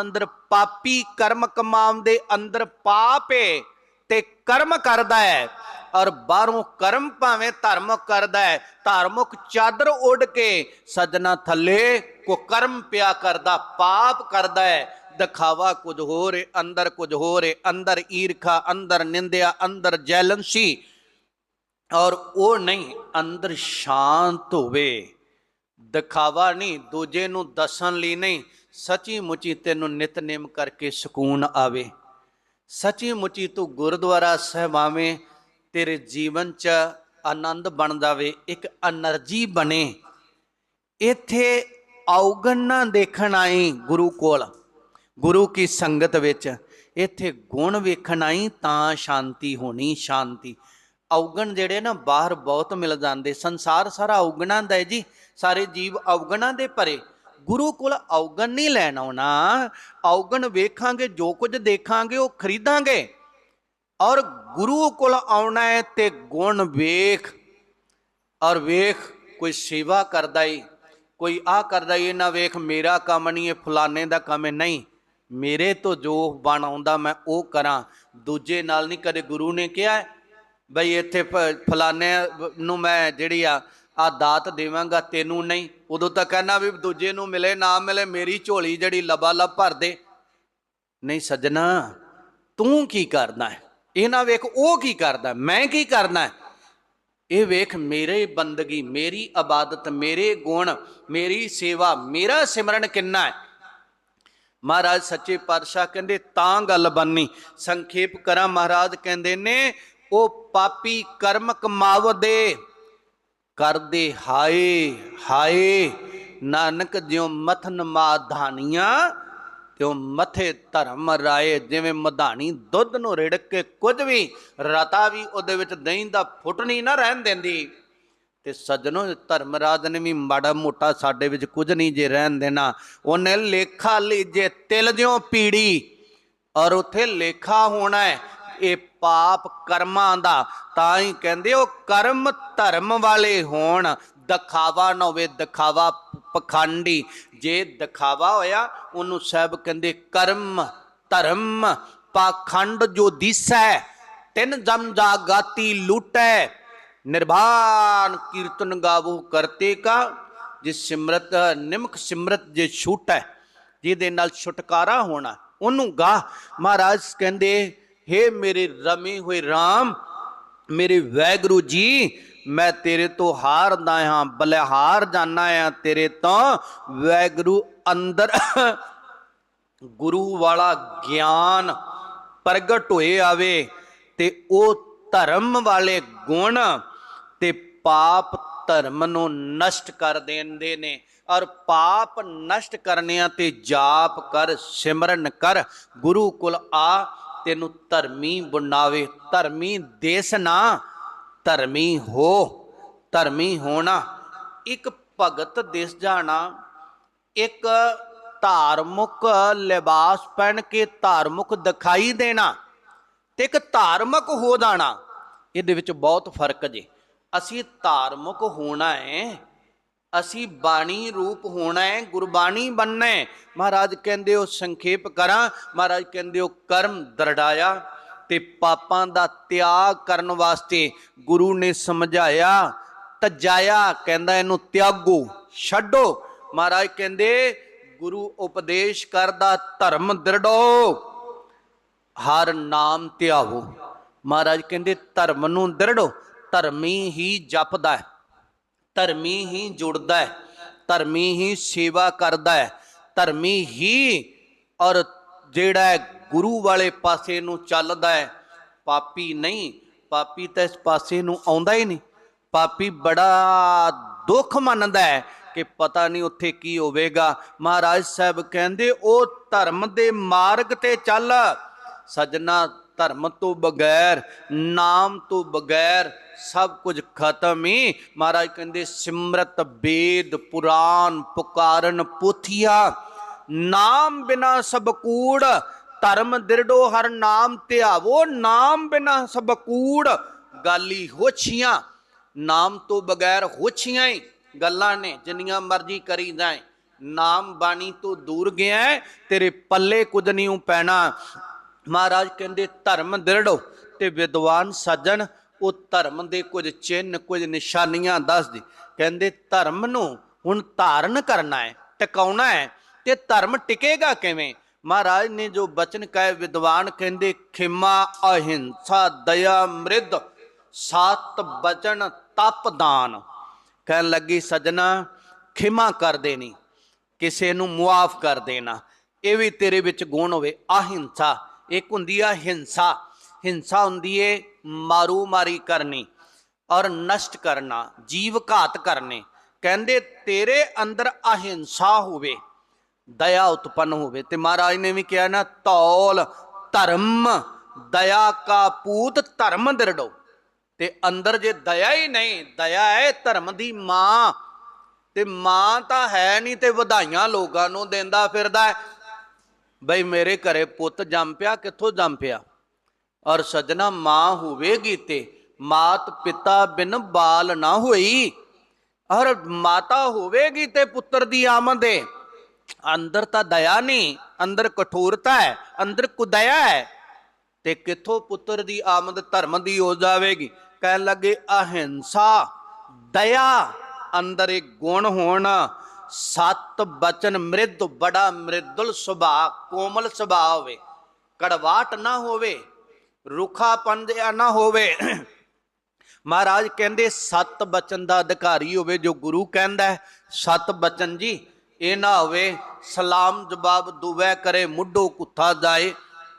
ਅੰਦਰ ਪਾਪੀ ਕਰਮ ਕਮਾਉਂਦੇ ਅੰਦਰ ਪਾਪ ਏ ਤੇ ਕਰਮ ਕਰਦਾ ਹੈ ਔਰ ਬਾਹਰੋਂ ਕਰਮ ਭਾਵੇਂ ਧਰਮ ਕਰਦਾ ਹੈ, ਧਾਰਮਿਕ ਚਾਦਰ ਉੱਡ ਕੇ ਸਜਣਾ ਥੱਲੇ ਕੋ ਕਰਮ ਪਿਆ ਕਰਦਾ, ਪਾਪ ਕਰਦਾ ਹੈ। ਦਿਖਾਵਾ ਕੁਝ ਹੋਰ ਏ, ਅੰਦਰ ਕੁਝ ਹੋਰ ਏ, ਅੰਦਰ ਈਰਖਾ, ਅੰਦਰ ਨਿੰਦਿਆ, ਅੰਦਰ ਜੈਲੰਸੀ। ਔਰ ਉਹ ਨਹੀਂ, ਅੰਦਰ ਸ਼ਾਂਤ ਹੋਵੇ। ਦਿਖਾਵਾ ਨਹੀਂ, ਦੂਜੇ ਨੂੰ ਦੱਸਣ ਲਈ ਨਹੀਂ ਸੱਚੀ ਮੁੱਚੀ ਤੈਨੂੰ ਨਿਤਨੇਮ ਕਰਕੇ ਸਕੂਨ ਆਵੇ। ਸੱਚੀ ਮੁੱਚੀ ਤੂੰ ਗੁਰਦੁਆਰਾ ਸਾਹਿਬ ਆਵੇਂ, ਤੇਰੇ ਜੀਵਨ 'ਚ ਆਨੰਦ ਬਣ ਜਾਵੇ, ਇੱਕ એનર્ਜੀ ਬਣੇ। ਇੱਥੇ ਔਗਣ ਨਾ ਦੇਖਣ ਆਈ ਗੁਰੂ ਕੋਲ, ਗੁਰੂ ਕੀ ਸੰਗਤ ਵਿੱਚ। ਇੱਥੇ ਗੁਣ ਵੇਖਣ ਆਈ ਤਾਂ ਸ਼ਾਂਤੀ ਹੋਣੀ ਸ਼ਾਂਤੀ। ਔਗਣ ਜਿਹੜੇ ਨਾ ਬਾਹਰ ਬਹੁਤ ਮਿਲ ਜਾਂਦੇ, ਸੰਸਾਰ ਸਾਰਾ ਔਗਣਾਂ ਦਾ ਹੈ ਜੀ, ਸਾਰੇ ਜੀਵ ਔਗਣਾਂ ਦੇ ਭਰੇ। ਗੁਰੂ ਕੋਲ ਔਗਣ ਨਹੀਂ ਲੈਣ ਆਉਣਾ। ਔਗਣ ਵੇਖਾਂਗੇ, ਜੋ ਕੁਝ ਦੇਖਾਂਗੇ, ਉਹ ਖਰੀਦਾਂਗੇ। ਔਰ ਗੁਰੂ ਕੋਲ ਆਉਣਾ ਹੈ ਤੇ ਗੁਣ ਵੇਖ। ਔਰ ਵੇਖ, ਕੋਈ ਸੇਵਾ ਕਰਦਾ ਈ ਕੋਈ ਆ ਕਰਦਾ ਈ ਇਹ ਨਾ ਵੇਖ, ਮੇਰਾ ਕੰਮ ਨਹੀਂ ਇਹ ਫਲਾਣੇ ਦਾ ਕੰਮ ਹੈ ਨਹੀਂ। ਮੇਰੇ ਤੋਂ ਜੋ ਬਣ ਆਉਂਦਾ, ਮੈਂ ਉਹ ਕਰਾਂ। ਦੂਜੇ ਨਾਲ ਨਹੀਂ ਕਦੇ ਗੁਰੂ ਨੇ ਕਿਹਾ, ਬਈ ਇੱਥੇ ਫ- ਫਲਾਣੇ ਨੂੰ ਮੈਂ ਜਿਹੜੀ ਆ ਆ ਦਾਤ ਦੇਵਾਂਗਾ ਤੈਨੂੰ ਨਹੀਂ। ਉਦੋਂ ਤਾਂ ਕਹਿਣਾ ਵੀ ਦੂਜੇ ਨੂੰ ਮਿਲੇ, ਨਾ ਮਿਲੇ, ਮੇਰੀ ਝੋਲੀ ਜਿਹੜੀ ਲਬਾ ਲਬ ਭਰ ਦੇ। ਨਹੀਂ ਸੱਜਣਾ, ਤੂੰ ਕੀ ਕਰਨਾ ਹੈ? ਇਹ ਨਾ ਵੇਖ, ਉਹ ਕੀ ਕਰਦਾ ਮੈਂ ਕੀ ਕਰਨਾ ਇਹ ਵੇਖ, ਮੇਰੇ ਬੰਦਗੀ, ਮੇਰੀ ਇਬਾਦਤ ਮੇਰੇ ਗੁਣ, ਮੇਰੀ ਸੇਵਾ, ਮੇਰਾ ਸਿਮਰਨ ਕਿੰਨਾ ਹੈ? ਮਹਾਰਾਜ ਸੱਚੇ ਪਾਤਸ਼ਾਹ ਕਹਿੰਦੇ, ਤਾਂ ਗੱਲ ਬੰਨੀ। ਸੰਖੇਪ ਕਰਾਂ, ਮਹਾਰਾਜ ਕਹਿੰਦੇ ਨੇ, ਉਹ ਪਾਪੀ ਕਰਮ ਕਮਾਵਦੇ। ਕਰਦੇ ਹਾਏ ਹਾਏ, ਨਾਨਕ ਜਿਉ ਮਥਨ ਮਾਧਾਨੀਆਂ, ਤਿਉ ਮਥੇ ਧਰਮ ਰਾਏ, ਜਿਵੇਂ ਮਧਾਣੀ ਦੁੱਧ ਨੂੰ ਰਿੜਕ ਕੇ ਕੁਝ ਵੀ ਰਤਾ ਵੀ ਉਹਦੇ ਵਿੱਚ ਦਹੀਂ ਦਾ ਫੁੱਟਣੀ ਨਾ ਰਹਿਣ ਦਿੰਦੀ। ਤੇ ਸੱਜਣੋ ਧਰਮਰਾਜ ਨੇ ਵੀ ਮਾੜਾ ਮੋਟਾ ਸਾਡੇ ਵਿੱਚ ਕੁਝ ਨਹੀਂ ਜੇ ਰਹਿਣ ਦੇਣਾ। ਉਹਨੇ ਲੇਖਾ ਲੀਜੇ ਤਿਲ ਜਿਉ ਪੀੜੀ, ਔਰ ਉੱਥੇ ਲੇਖਾ ਹੋਣਾ ਹੈ। ਇਹ ਪਾਪ ਕਰਮਾਂ ਦਾ, ਤਾਂ ਹੀ ਕਹਿੰਦੇ ਉਹ ਕਰਮ ਧਰਮ ਵਾਲੇ ਹੋਣ। ਦਿਖਾਵਾ ਨਾ ਹੋਵੇ, ਦਿਖਾਵਾ ਪਖੰਡੀ। ਜੇ ਦਿਖਾਵਾ ਹੋਇਆ, ਉਹਨੂੰ ਸਾਹਿਬ ਕਹਿੰਦੇ ਕਰਮ ਧਰਮ ਪਾਖੰਡ ਜੋ ਦਿਸੈ, ਤਿੰਨ ਜਮ ਜਾਗਾਤੀ ਲੂਟੈ। ਨਿਰਭਾਨ ਕੀਰਤਨ ਗਾਵੋ ਕਰਤੇ ਕਾ, ਜਿਸ ਸਿਮਰਤ ਨਿਮਕ ਸਿਮਰਤ ਜੇ ਛੂਟੈ, ਜਿਹਦੇ ਨਾਲ ਛੁਟਕਾਰਾ ਹੋਣਾ। ਉਹਨੂੰ ਗਾ ਮਹਾਰਾਜ ਕਹਿੰਦੇ ਹੇ ਮੇਰੇ ਰਮੇ ਹੋਏ RAM ਮੇਰੇ ਵੈਗਰੂ ਜੀ, ਮੈਂ ਤੇਰੇ ਤੋਂ ਹਾਰਦਾ ਹਾਂ, ਬਲਿਹਾਰ ਜਾਣਾ ਆ ਤੇਰੇ ਤੋਂ। ਵੈਗਰੂ ਅੰਦਰ ਗੁਰੂ ਵਾਲਾ ਗਿਆਨ ਪ੍ਰਗਟ ਹੋਏ ਆਵੇ ਤੇ ਉਹ ਧਰਮ ਵਾਲੇ ਗੁਣ ਤੇ ਪਾਪ ਧਰਮ ਨੂੰ ਨਸ਼ਟ ਕਰ ਦਿੰਦੇ ਨੇ ਔਰ ਪਾਪ ਨਸ਼ਟ ਕਰਨਿਆਂ ਤੇ ਜਾਪ ਕਰ, ਸਿਮਰਨ ਕਰ, ਗੁਰੂ ਕੁਲ ਆ ਤੈਨੂੰ ਧਰਮੀ ਬਣਾਵੇ, ਧਰਮੀ ਦੇਸ ਨਾ, ਧਰਮੀ ਹੋ, ਧਰਮੀ ਹੋਣਾ। ਇੱਕ ਭਗਤ ਦਿਸ ਜਾਣਾ, ਇੱਕ ਧਾਰਮਿਕ ਲਿਬਾਸ ਪਹਿਨ ਕੇ ਧਾਰਮਿਕ ਦਿਖਾਈ ਦੇਣਾ ਤੇ ਇੱਕ ਧਾਰਮਿਕ ਹੋ ਜਾਣਾ। ਇਹਦੇ ਵਿੱਚ ਬਹੁਤ ਫ਼ਰਕ ਜੇ। ਅਸੀਂ ਧਾਰਮਿਕ ਹੋਣਾ ਹੈ ਅਸੀਂ ਬਾਣੀ ਰੂਪ ਹੋਣਾ ਹੈ, ਗੁਰਬਾਣੀ ਬੰਨਣਾ ਹੈ। ਮਹਾਰਾਜ ਕਹਿੰਦੇ ਉਹ ਸੰਖੇਪ ਕਰਾਂ। ਮਹਾਰਾਜ ਕਹਿੰਦੇ ਉਹ ਕਰਮ ਦਰੜਾਇਆ ਤੇ ਪਾਪਾਂ ਦਾ ਤਿਆਗ ਕਰਨ ਵਾਸਤੇ ਗੁਰੂ ਨੇ ਸਮਝਾਇਆ, ਤਜਾਇਆ, ਕਹਿੰਦਾ ਇਹਨੂੰ ਤਿਆਗੋ, ਛੱਡੋ। ਮਹਾਰਾਜ ਕਹਿੰਦੇ, ਗੁਰੂ ਉਪਦੇਸ਼ ਕਰਦਾ, ਧਰਮ ਦਰੜੋ, ਹਰ ਨਾਮ ਧਿਆਵੋ। ਮਹਾਰਾਜ ਕਹਿੰਦੇ, ਧਰਮ ਨੂੰ ਦਰੜੋ, ਧਰਮੀ ਹੀ ਜਪਦਾ ਹੈ। ਧਰਮੀ ਹੀ ਜੁੜਦਾ ਹੈ, ਧਰਮੀ ਹੀ ਸੇਵਾ ਕਰਦਾ ਹੈ, ਧਰਮੀ ਹੀ ਔਰ ਜਿਹੜਾ ਹੈ ਗੁਰੂ ਵਾਲੇ ਪਾਸੇ ਨੂੰ ਚੱਲਦਾ ਹੈ। ਪਾਪੀ ਨਹੀਂ, ਪਾਪੀ ਤਾਂ ਇਸ ਪਾਸੇ ਨੂੰ ਆਉਂਦਾ ਹੀ ਨਹੀਂ। ਪਾਪੀ ਬੜਾ ਦੁੱਖ ਮੰਨਦਾ ਹੈ ਕਿ ਪਤਾ ਨਹੀਂ ਉੱਥੇ ਕੀ ਹੋਵੇਗਾ। ਮਹਾਰਾਜ ਸਾਹਿਬ ਕਹਿੰਦੇ, ਉਹ ਧਰਮ ਦੇ ਮਾਰਗ ਤੇ ਚੱਲ। ਸਜਣਾ ਧਰਮ ਤੋਂ ਬਗੈਰ, ਨਾਮ ਤੋਂ ਬਗੈਰ ਸਭ ਕੁਝ ਖਤਮ ਹੀ ਮਹਾਰਾਜ ਕਹਿੰਦੇ ਸਿਮਰਤ ਵੇਦ ਪੁਰਾਨ ਪੁਕਾਰਨ ਪੋਥੀਆ। ਨਾਮ ਬਿਨਾ ਸਭ ਕੂੜ ਧਰਮ ਦਿਰੜੋ ਹਰ ਨਾਮ ਧਿਆਵੋ। ਨਾਮ ਬਿਨਾ ਸਭ ਕੂੜ ਗਾਲੀ ਹੋਛੀਆਂ। ਨਾਮ ਤੋਂ ਬਗੈਰ ਹੋਛੀਆਂ ਹੀ ਗੱਲਾਂ ਨੇ ਜਿੰਨੀਆਂ ਮਰਜ਼ੀ ਕਰੀ ਜਾਏ। ਨਾਮ ਬਾਣੀ ਤੋਂ ਦੂਰ ਗਿਆ ਹੈ, ਤੇਰੇ ਪੱਲੇ ਕੁਝ ਨਹੀਂ ਪੈਣਾ। ਮਹਾਰਾਜ ਕਹਿੰਦੇ ਧਰਮ ਦ੍ਰਿੜੋ ਤੇ ਵਿਦਵਾਨ ਸੱਜਣ ਉਹ ਧਰਮ ਦੇ ਕੁਝ ਚਿੰਨ ਕੁਝ ਨਿਸ਼ਾਨੀਆਂ ਦੱਸਦੀ। ਕਹਿੰਦੇ, ਧਰਮ ਨੂੰ ਹੁਣ ਧਾਰਨ ਕਰਨਾ ਹੈ, ਟਿਕਾਉਣਾ ਹੈ ਤੇ ਧਰਮ ਟਿਕੇਗਾ ਕਿਵੇਂ? ਮਹਾਰਾਜ ਨੇ ਜੋ ਬਚਨ ਕਹੇ, ਵਿਦਵਾਨ ਕਹਿੰਦੇ, ਖਿਮਾ ਅਹਿੰਸਾ ਦਇਆ ਮ੍ਰਿਦ ਸਤ ਬਚਨ ਤਪ ਦਾਨ। ਕਹਿਣ ਲੱਗੀ, ਸਜਣਾ, ਖਿਮਾ ਕਰ ਦੇਣੀ, ਕਿਸੇ ਨੂੰ ਮੁਆਫ ਕਰ ਦੇਣਾ। ਇਹ ਵੀ ਤੇਰੇ ਵਿੱਚ ਗੁਣ ਹੋਵੇ। ਅਹਿੰਸਾ, ਇੱਕ ਹੁੰਦੀ ਆ ਹਿੰਸਾ। ਹਿੰਸਾ ਹੁੰਦੀ ਏ ਮਾਰੂ ਮਾਰੀ ਕਰਨੀ ਔਰ ਨਸ਼ਟ ਕਰਨਾ, ਜੀਵ ਘਾਤ ਕਰਨੇ। ਕਹਿੰਦੇ, ਤੇਰੇ ਅੰਦਰ ਅਹਿੰਸਾ ਹੋਵੇ, ਦਇਆ ਉਤਪੰਨ ਹੋਵੇ। ਤੇ ਮਹਾਰਾਜ ਨੇ ਵੀ ਕਿਹਾ ਨਾ, ਤੌਲ ਧਰਮ, ਦਇਆ ਕਾ ਪੂਤ ਧਰਮ ਦਿਰੜੋ। ਤੇ ਅੰਦਰ ਜੇ ਦਇਆ ਹੀ ਨਹੀਂ, ਦਇਆ ਹੈ ਧਰਮ ਦੀ ਮਾਂ। ਤੇ ਮਾਂ ਤਾਂ ਹੈ ਨਹੀਂ ਤੇ ਵਧਾਈਆਂ ਲੋਕਾਂ ਨੂੰ ਦਿੰਦਾ ਫਿਰਦਾ ਬਈ ਮੇਰੇ ਘਰੇ ਪੁੱਤ ਜੰਮ ਪਿਆ, ਕਿੱਥੋਂ ਜੰਮ ਪਿਆ? ਔਰ ਸਜਣਾ ਮਾਂ ਹੋਵੇਗੀ ਤੇ ਮਾਤ ਪਿਤਾ ਬਿਨ ਬਾਲ ਨਾ ਹੋਈ। ਔਰ ਮਾਤਾ ਹੋਵੇਗੀ ਤੇ ਪੁੱਤਰ ਦੀ ਆਮਦ ਹੈ ਅੰਦਰ ਤਾਂ ਦਇਆ ਨਹੀਂ, ਅੰਦਰ ਕਠੋਰਤਾ ਹੈ, ਅੰਦਰ ਕੁਦਇਆ ਹੈ। ਤੇ ਕਿੱਥੋਂ ਪੁੱਤਰ ਦੀ ਆਮਦ ਧਰਮ ਦੀ ਹੋ ਜਾਵੇਗੀ? ਕਹਿਣ ਲੱਗੇ, ਅਹਿੰਸਾ, ਦਇਆ, ਅੰਦਰ ਇੱਕ ਗੁਣ ਹੋਣਾ। ਸਤ ਬਚਨ ਮ੍ਰਿਦ ਬੜਾ ਮ੍ਰਿਦੁਲ ਸੁਭਾਅ, ਕੋਮਲ ਸੁਭਾਅ ਹੋਵੇ। ਕੜਵਾਟ ਨਾ ਹੋਵੇ। ਰੁੱਖਾਪਨ ਜਿਹਾ ਨਾ ਹੋਵੇ। ਮਹਾਰਾਜ ਕਹਿੰਦੇ, ਸਤ ਬਚਨ ਦਾ ਅਧਿਕਾਰੀ ਹੋਵੇ ਜੋ ਗੁਰੂ ਕਹਿੰਦਾ ਹੈ। ਸਤ ਬਚਨ ਜੀ, ਇਹ ਨਾ ਹੋਵੇ, ਸਲਾਮ ਜਵਾਬ ਦੁਵੇ ਕਰੇ, ਮੁੱਢੋ ਕੁੱਥਾ ਜਾਏ।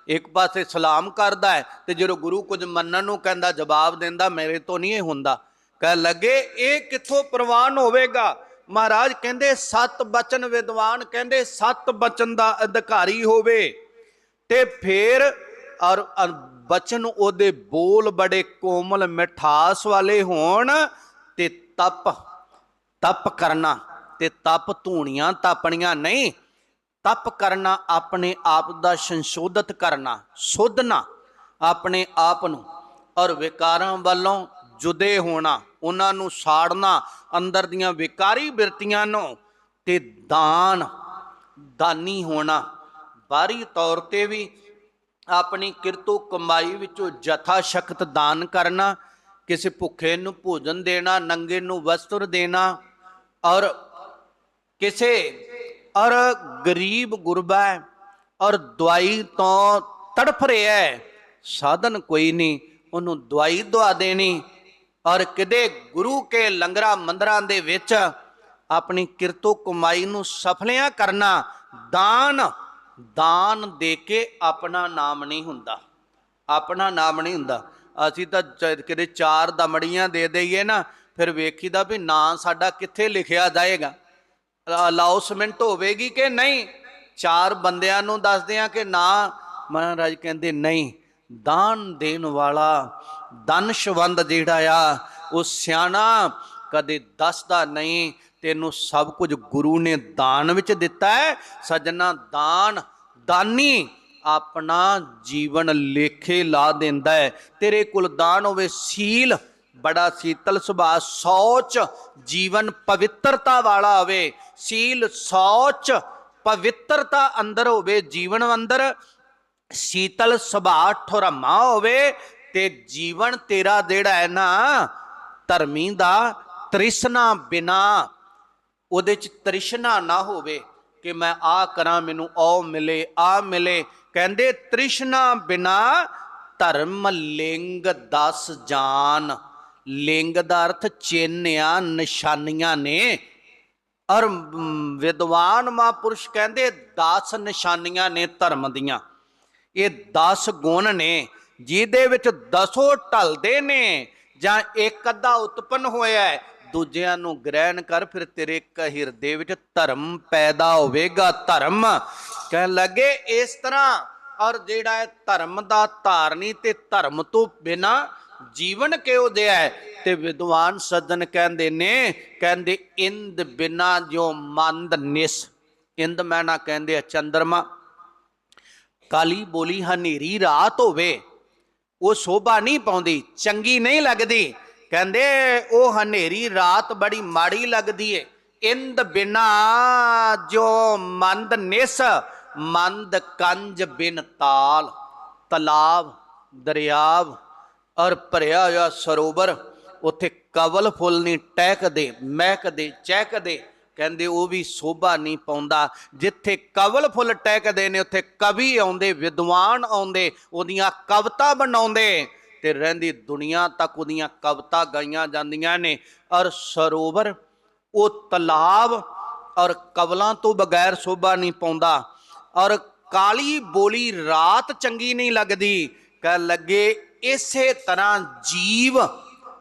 ਇੱਕ ਪਾਸੇ ਸਲਾਮ ਕਰਦਾ ਹੈ ਤੇ ਜਦੋਂ ਗੁਰੂ ਕੁਝ ਮੰਨਣ ਨੂੰ ਕਹਿੰਦਾ, ਜਵਾਬ ਦਿੰਦਾ, ਮੇਰੇ ਤੋਂ ਨਹੀਂ ਇਹ ਹੁੰਦਾ। ਕਹਿ ਲੱਗੇ, ਇਹ ਕਿੱਥੋਂ ਪ੍ਰਵਾਨ ਹੋਵੇਗਾ? ਮਹਾਰਾਜ ਕਹਿੰਦੇ, ਸਤ ਬਚਨ ਵਿਦਵਾਨ ਕਹਿੰਦੇ, ਸਤ ਬਚਨ ਦਾ ਅਧਿਕਾਰੀ ਹੋਵੇ। ਤੇ ਫੇਰ ਔਰ ਬਚਨ ਉਹਦੇ ਬੋਲ ਬੜੇ ਕੋਮਲ ਮਿਠਾਸ ਵਾਲੇ ਹੋਣ ਤੇ ਤਪ ਤਪ ਕਰਨਾ ਤੇ ਤਪ ਧੂਣੀਆਂ ਤਾਪਣੀਆਂ ਨਹੀਂ, ਤਪ ਕਰਨਾ ਆਪਣੇ ਆਪ ਦਾ ਸੰਸ਼ੋਧਿਤ ਕਰਨਾ, ਸੋਧਣਾ ਆਪਣੇ ਆਪ ਨੂੰ, ਔਰ ਵਿਕਾਰਾਂ ਵੱਲੋਂ ਜੁਦੇ ਹੋਣਾ, ਉਹਨਾਂ ਨੂੰ ਸਾੜਨਾ, ਅੰਦਰ ਦੀਆਂ ਵਿਕਾਰੀ ਬਿਰਤੀਆਂ ਨੂੰ ਤੇ ਦਾਨ, ਦਾਨੀ ਹੋਣਾ। ਬਾਹਰੀ ਤੌਰ ਤੇ ਵੀ ਆਪਣੀ ਕਿਰਤੂ ਕਮਾਈ ਵਿੱਚੋਂ ਜਥਾ ਸ਼ਕਤ ਦਾਨ ਕਰਨਾ, ਕਿਸੇ ਭੁੱਖੇ ਨੂੰ ਭੋਜਨ ਦੇਣਾ, ਨੰਗੇ ਨੂੰ ਵਸਤਰ ਦੇਣਾ ਔਰ ਕਿਸੇ, ਔਰ ਗਰੀਬ ਗੁਰਬਾ ਔਰ ਦਵਾਈ ਤੋਂ ਤੜਫ ਰਿਹਾ ਹੈ, ਸਾਧਨ ਕੋਈ ਨਹੀਂ, ਉਹਨੂੰ ਦਵਾਈ ਦਵਾ ਦੇਣੀ ਔਰ ਕਿਤੇ ਗੁਰੂ ਕੇ ਲੰਗਰਾਂ ਮੰਦਰਾਂ ਦੇ ਵਿੱਚ ਆਪਣੀ ਕਿਰਤੋ ਕਮਾਈ ਨੂੰ ਸਫਲਿਆਂ ਕਰਨਾ, ਦਾਨ ਦਾਨ ਦੇ ਕੇ ਆਪਣਾ ਨਾਮ ਨਹੀਂ ਹੁੰਦਾ। ਆਪਣਾ ਨਾਮ ਨਹੀਂ ਹੁੰਦਾ। ਅਸੀਂ ਤਾਂ ਕਿਤੇ ਚਾਰ ਦਮੜੀਆਂ ਦੇ ਦਈਏ ਨਾ, ਫਿਰ ਵੇਖੀਦਾ ਵੀ ਨਾਂ ਸਾਡਾ ਕਿੱਥੇ ਲਿਖਿਆ ਜਾਏਗਾ। ਅਲਾਉਸਮੈਂਟ ਹੋਵੇਗੀ ਕਿ ਨਹੀਂ? ਚਾਰ ਬੰਦਿਆਂ ਨੂੰ ਦੱਸਦੇ ਆ ਕਿ ਨਾ, ਮਹਾਰਾਜ ਕਹਿੰਦੇ ਨਹੀਂ। ਦਾਨ ਦੇਣ ਵਾਲਾ ਦਨਸ਼ਵੰਦ ਜਿਹੜਾ ਆ, ਉਹ ਸਿਆਣਾ ਕਦੇ ਦੱਸਦਾ ਨਹੀਂ ਤੈਨੂੰ ਸਭ ਕੁਝ ਗੁਰੂ ਨੇ ਦਾਨ ਵਿੱਚ ਦਿੱਤਾ ਹੈ। ਸੱਜਣਾ ਦਾਨ, ਦਾਨੀ ਆਪਣਾ ਜੀਵਨ ਲੇਖੇ ਲਾ ਦਿੰਦਾ ਹੈ। ਤੇਰੇ ਕੋਲ ਦਾਨ ਹੋਵੇ ਸੀਲ, ਬੜਾ ਸੀਤਲ ਸੁਭਾਅ, ਸੋਚ, ਜੀਵਨ ਪਵਿੱਤਰਤਾ ਵਾਲਾ ਹੋਵੇ। ਸੀਲ, ਸੋਚ, ਪਵਿੱਤਰਤਾ ਅੰਦਰ ਹੋਵੇ, ਜੀਵਨ ਅੰਦਰ ਸੀਤਲ ਸੁਭਾਅ ਠੁਰਮਾ ਹੋਵੇ ਤੇ ਜੀਵਨ ਤੇਰਾ ਜਿਹੜਾ ਹੈ ਨਾ, ਧਰਮੀ ਦਾ ਤ੍ਰਿਸ਼ਨਾ ਬਿਨਾ ਉਹਦੇ ਚ ਤ੍ਰਿਸ਼ਨਾ ਨਾ ਹੋਵੇ ਕਿ ਮੈਂ ਆ ਕਰਾਂ, ਮੈਨੂੰ ਉਹ ਮਿਲੇ ਆ ਮਿਲੇ। ਕਹਿੰਦੇ, ਤ੍ਰਿਸ਼ਨਾ ਬਿਨਾ ਧਰਮ ਲਿੰਗ ਦਸ ਜਾਨ। ਲਿੰਗ ਦਾ ਅਰਥ ਚਿੰਨ੍ਹਾਂ ਨਿਸ਼ਾਨੀਆਂ ਨੇ। ਔਰ ਵਿਦਵਾਨ ਮਹਾਂਪੁਰਸ਼ ਕਹਿੰਦੇ 10 ਨਿਸ਼ਾਨੀਆਂ ਨੇ ਧਰਮ ਦੀਆਂ। ਇਹ 10 ਗੁਣ ਨੇ, ਜਿਹਦੇ ਵਿੱਚ ਦਸੋ ਢਲਦੇ ਨੇ ਜਾਂ ਇੱਕ ਅੱਧਾ ਉਤਪਨ ਹੋਇਆ ਹੈ। ਦੂਜਿਆਂ ਨੂੰ ਗ੍ਰਹਿਣ ਕਰ, ਫਿਰ ਤੇਰੇ ਕ ਹਿਰਦੇ ਵਿੱਚ ਧਰਮ ਪੈਦਾ ਹੋਵੇਗਾ, ਧਰਮ। ਕਹਿਣ ਲੱਗੇ, ਇਸ ਤਰ੍ਹਾਂ, ਔਰ ਜਿਹੜਾ ਹੈ ਧਰਮ ਦਾ ਧਾਰਨੀ ਤੇ ਧਰਮ ਤੋਂ ਬਿਨਾ ਜੀਵਨ ਕਿਉਂ ਜਿਹਾ ਹੈ? ਤੇ ਵਿਦਵਾਨ ਸੱਜਣ ਕਹਿੰਦੇ ਨੇ, ਕਹਿੰਦੇ, ਇੰਦ ਬਿਨਾ ਜੋ ਮੰਦ ਨਿਸ। ਇੰਦ ਮੈਨਾ ਕਹਿੰਦੇ ਆ, ਚੰਦਰਮਾ। ਕਾਲੀ ਬੋਲੀ, ਹਨੇਰੀ ਰਾਤ ਹੋਵੇ, ਉਹ ਸ਼ੋਭਾ ਨਹੀਂ ਪਾਉਂਦੀ, ਚੰਗੀ ਨਹੀਂ ਲੱਗਦੀ। ਕਹਿੰਦੇ ਉਹ ਹਨੇਰੀ ਰਾਤ ਬੜੀ ਮਾੜੀ ਲੱਗਦੀ ਏ। ਇੰਦ ਬਿਨਾ ਜੋ ਮੰਦ ਨਿਸ, ਮੰਦ ਕੰਜ ਬਿਨ ਤਾਲ। ਤਲਾਬ, ਦਰਿਆਵ ਔਰ ਭਰਿਆ ਹੋਇਆ ਸਰੋਵਰ, ਉੱਥੇ ਕਵਲ ਫੁੱਲ ਨਹੀਂ ਟਹਿਕਦੇ, ਮਹਿਕਦੇ, ਚਹਿਕਦੇ। ਕਹਿੰਦੇ ਉਹ ਵੀ ਸੋਭਾ ਨਹੀਂ ਪਾਉਂਦਾ। ਜਿੱਥੇ ਕਵਲ ਫੁੱਲ ਟਹਿਕਦੇ ਨੇ, ਉੱਥੇ ਕਵੀ ਆਉਂਦੇ, ਵਿਦਵਾਨ ਆਉਂਦੇ, ਉਹਦੀਆਂ ਕਵਿਤਾ ਬਣਾਉਂਦੇ। ਤੇ ਰਹਿੰਦੀ ਦੁਨੀਆ ਤੱਕ ਉਹਦੀਆਂ ਕਵਿਤਾ ਗਾਈਆਂ ਜਾਂਦੀਆਂ ਨੇ। ਔਰ ਸਰੋਵਰ, ਉਹ ਤਲਾਬ ਔਰ ਕਵਲਾਂ ਤੋਂ ਬਗੈਰ ਸੋਭਾ ਨਹੀਂ ਪਾਉਂਦਾ। ਔਰ ਕਾਲੀ ਬੋਲੀ ਰਾਤ ਚੰਗੀ ਨਹੀਂ ਲੱਗਦੀ। ਕਹਿ ਲੱਗੇ, ਇਸੇ ਤਰ੍ਹਾਂ ਜੀਵ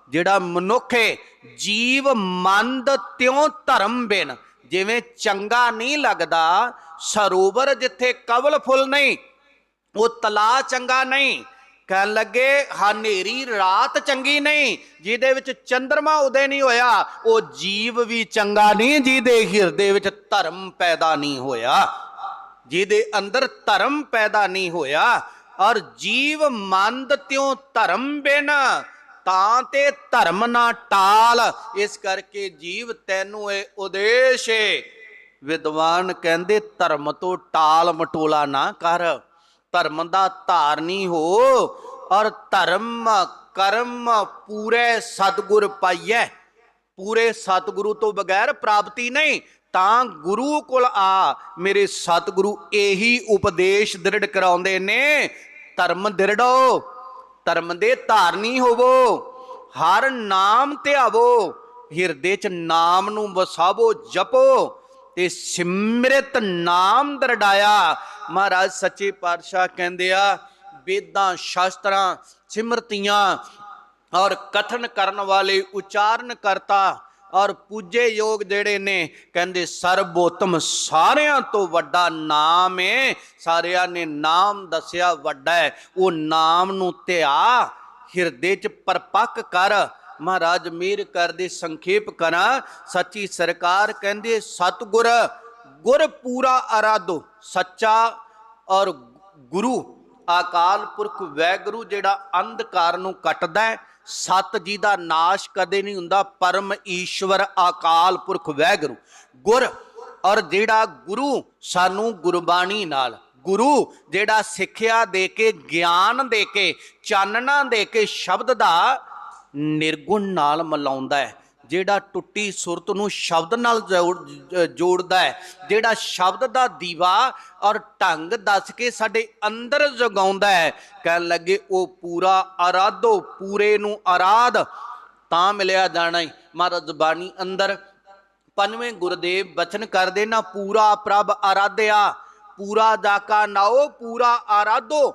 ਜਿਹੜਾ ਮਨੁੱਖ ਹੈ ਜੀਵ ਮੰਦ ਤਿਉ ਧਰਮ ਬਿਨ। ਜਿਵੇਂ ਚੰਗਾ ਨਹੀਂ ਲੱਗਦਾ, ਸਰੋਵਰ ਜਿੱਥੇ ਕਵਲ ਫੁੱਲ ਨਹੀਂ, ਉਹ ਤਲਾ ਚੰਗਾ ਨਹੀਂ। ਕਹਿਣ ਲੱਗੇ ਹਨੇਰੀ, ਰਾਤ ਚੰਗੀ ਨਹੀਂ, ਜਿਹਦੇ ਵਿੱਚ ਚੰ드ਰਮਾ ਉਦੇ ਨਹੀਂ ਹੋਇਆ, ਉਹ ਜੀਵ ਵੀ ਚੰਗਾ ਨਹੀਂ, ਜਿਹਦੇ ਹਿਰਦੇ ਵਿੱਚ ਧਰਮ ਪੈਦਾ ਨਹੀਂ ਹੋਇਆ, ਜਿਹਦੇ ਅੰਦਰ ਧਰਮ ਪੈਦਾ ਨਹੀਂ ਹੋਇਆ, ਔਰ ਜੀਵ ਮੰਦ ਤਿਉ ਧਰਮ ਬਿਨ, ਤਾਂ ਤੇ ਧਰਮ ਨਾ ਟਾਲ, ਇਸ ਕਰਕੇ ਜੀਵ ਤੈਨੂੰ ਇਹ ਉਦੇਸ਼ ਏ। ਵਿਦਵਾਨ ਕਹਿੰਦੇ, ਧਰਮ ਤੋਂ ਟਾਲ ਮਟੋਲਾ ਨਾ ਕਰ। ਧਰਮ ਦਾ ਧਾਰਨੀ ਹੋ, ਔਰ ਧਰਮ, ਕਰਮ ਪੂਰੇ ਸਤਗੁਰ ਪਾਈਐ। ਪੂਰੇ ਸਤਿਗੁਰੂ ਤੋਂ ਬਗੈਰ ਪ੍ਰਾਪਤੀ ਨਹੀਂ, ਤਾਂ ਗੁਰੂ ਕੋਲ ਆ। ਮੇਰੇ ਸਤਿਗੁਰੂ ਇਹੀ ਉਪਦੇਸ਼ ਦ੍ਰਿੜ ਕਰਾਉਂਦੇ ਨੇ। ਧਰਮ ਦ੍ਰਿੜੋ, ਧਰਮ ਦੇ ਧਾਰਨੀ ਹੋਵੋ, ਹਰ ਨਾਮ ਧਿਆਵੋ, ਹਿਰਦੇ ਚ ਨਾਮ ਨੂੰ ਵਸਾਵੋ, ਜਪੋ, ਤੇ ਸਿਮਰਤ ਨਾਮ ਦਰਡਾਇਆ ਮਹਾਰਾਜ ਸੱਚੇ ਪਾਤਸ਼ਾਹ ਕਹਿੰਦੇ ਆ, ਵੇਦਾਂ, ਸ਼ਾਸਤਰਾਂ, ਸਿਮਰਤੀਆਂ ਔਰ ਕਥਨ ਕਰਨ ਵਾਲੇ ਉਚਾਰਨ ਕਰਤਾ ਔਰ ਪੂਜੇ ਯੋਗ ਜਿਹੜੇ ਨੇ, ਕਹਿੰਦੇ ਸਰਬੋਤਮ ਸਾਰਿਆਂ ਤੋਂ ਵੱਡਾ ਨਾਮ ਏ। ਸਾਰਿਆਂ ਨੇ ਨਾਮ ਦੱਸਿਆ ਵੱਡਾ ਹੈ ਉਹ ਨਾਮ ਨੂੰ ਧਿਆ, ਹਿਰਦੇ ਚ ਪਰਪੱਕ ਕਰ। ਮਹਾਰਾਜ ਮੇਰ ਕਰਦੇ ਸੰਖੇਪ ਕਰਾਂ। ਸੱਚੀ ਸਰਕਾਰ ਕਹਿੰਦੇ ਸਤਗੁਰ, ਗੁਰ ਪੂਰਾ ਅਰਾਧੋ, ਸੱਚਾ ਔਰ ਗੁਰੂ ਅਕਾਲ ਪੁਰਖ ਵੈਗੁਰੂ ਜਿਹੜਾ ਅੰਧਕਾਰ ਨੂੰ ਕੱਟਦਾ ਹੈ, ਸਤ ਜੀ ਦਾ ਨਾਸ਼ ਕਦੇ ਨਹੀਂ ਹੁੰਦਾ, ਪਰਮ ਈਸ਼ਵਰ ਅਕਾਲ ਪੁਰਖ ਵੈਗੁਰੂ। ਗੁਰ ਔਰ ਜਿਹੜਾ ਗੁਰੂ ਸਾਨੂੰ ਗੁਰਬਾਣੀ ਨਾਲ, ਗੁਰੂ ਜਿਹੜਾ ਸਿੱਖਿਆ ਦੇ ਕੇ, ਗਿਆਨ ਦੇ ਕੇ, ਚਾਨਣਾ ਦੇ ਕੇ, ਸ਼ਬਦ ਦਾ ਨਿਰਗੁਣ ਨਾਲ ਮਿਲਾਉਂਦਾ ਹੈ। ਜਿਹੜਾ ਟੁੱਟੀ ਸੁਰਤ ਨੂੰ ਸ਼ਬਦ ਨਾਲ ਜੋੜ- ਜੋੜਦਾ ਹੈ, ਜਿਹੜਾ ਸ਼ਬਦ ਦਾ ਦੀਵਾ ਔਰ ਢੰਗ ਦੱਸ ਕੇ ਸਾਡੇ ਅੰਦਰ ਜਗਾਉਂਦਾ ਹੈ, ਕਹਿਣ ਲੱਗੇ, ਉਹ ਪੂਰਾ ਆਰਾਧੋ ਪੂਰੇ ਨੂੰ ਆਰਾਧ ਤਾਂ ਮਿਲਿਆ ਜਾਣਾ ਹੀ ਮਹਾਰਾਜ ਬਾਣੀ ਅੰਦਰ, ਪੰਜਵੇਂ ਗੁਰਦੇਵ ਬਚਨ ਕਰਦੇ, ਨਾ ਪੂਰਾ ਪ੍ਰਭ ਆਰਾਧਿਆ ਪੂਰਾ ਦਾਕਾ ਨਾਓ ਪੂਰਾ ਆਰਾਧੋ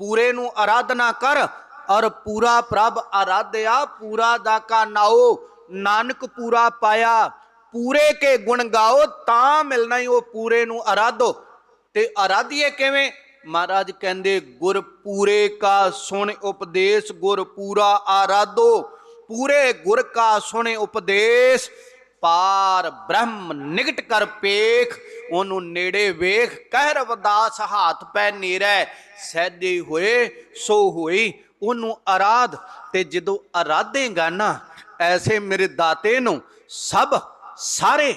ਪੂਰੇ ਨੂੰ ਆਰਾਧਨਾ ਕਰ ਔਰ ਪੂਰਾ ਪ੍ਰਭ ਆਰਾਧਿਆ ਪੂਰਾ ਦਾਕਾ ਨਾਓ ਨਾਨਕ ਪੂਰਾ ਪਾਇਆ, ਪੂਰੇ ਕੇ ਗੁਣ ਗਾਓ, ਤਾਂ ਮਿਲਣਾ ਹੀ ਉਹ ਪੂਰੇ ਨੂੰ ਆਰਾਧੋ ਤੇ ਆਰਾਧੀਏ ਕਿਵੇਂ? ਮਹਾਰਾਜ ਕਹਿੰਦੇ, ਗੁਰ ਪੂਰੇ ਕਾ ਸੁਣ ਉਪਦੇਸ਼, ਗੁਰ ਪੂਰਾ ਆਰਾਧੋ। ਪੂਰੇ ਗੁਰ ਕਾ ਸੁਣੇ ਉਪਦੇਸ਼, ਪਾਰ ਬ੍ਰਹਮ ਨਿਗਟ ਕਰ ਪੇਖ। ਉਹਨੂੰ ਨੇੜੇ ਵੇਖ ਕਹਿ ਰਵਦਾਸ ਹਾਥ ਪੈ ਨੀਰੈ। ਸਹਿਦੇ ਹੋਏ, ਸੋ ਹੋਈ, ਉਹਨੂੰ ਆਰਾਧ ਤੇ ਜਦੋਂ ਆਰਾਧੇਗਾ ਨਾ ਐਸੇ ਮੇਰੇ ਦਾਤੇ ਨੂੰ ਸਭ ਸਾਰੇ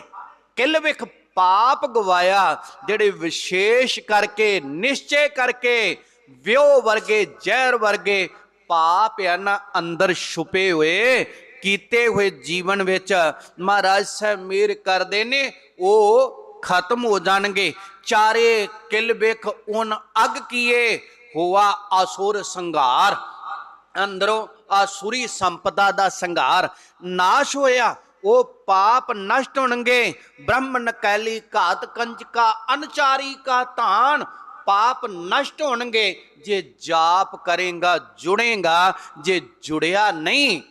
ਕਿਲ ਵਿਖ ਪਾਪ ਗਵਾਇਆ, ਜਿਹੜੇ ਵਿਸ਼ੇਸ਼ ਕਰਕੇ, ਨਿਸ਼ਚੈ ਕਰਕੇ ਵਿਉ ਵਰਗੇ, ਜ਼ਹਿਰ ਵਰਗੇ ਪਾਪ ਇਹਨਾਂ ਅੰਦਰ ਛੁਪੇ ਹੋਏ, ਕੀਤੇ ਹੋਏ ਜੀਵਨ ਵਿੱਚ। ਮਹਾਰਾਜ ਸਾਹਿਬ ਮੇਰ ਕਰਦੇ ਨੇ, ਉਹ ਖਤਮ ਹੋ ਜਾਣਗੇ। ਚਾਰੇ ਕਿਲ ਵਿਖ ਉਨ ਅਗ ਕੀਏ, ਹੋਆ ਅਸੁਰ ਸੰਘਾਰ। ਅੰਦਰੋਂ ਆਸੁਰੀ ਸੰਪਦਾ ਦਾ ਸੰਘਾਰ ਨਾਸ਼ ਹੋਇਆ, ਉਹ ਪਾਪ ਨਸ਼ਟ ਹੋਣਗੇ। ਬ੍ਰਹਮ ਨਕੈਲੀ ਘਾਤ ਕੰਜਕਾ ਅਨਚਾਰੀ ਕਾ ਧਾਨ ਪਾਪ ਨਸ਼ਟ ਹੋਣਗੇ। ਜੇ ਜਾਪ ਕਰੇਗਾ, ਜੁੜੇਗਾ, ਜੇ ਜੁੜਿਆ ਨਹੀਂ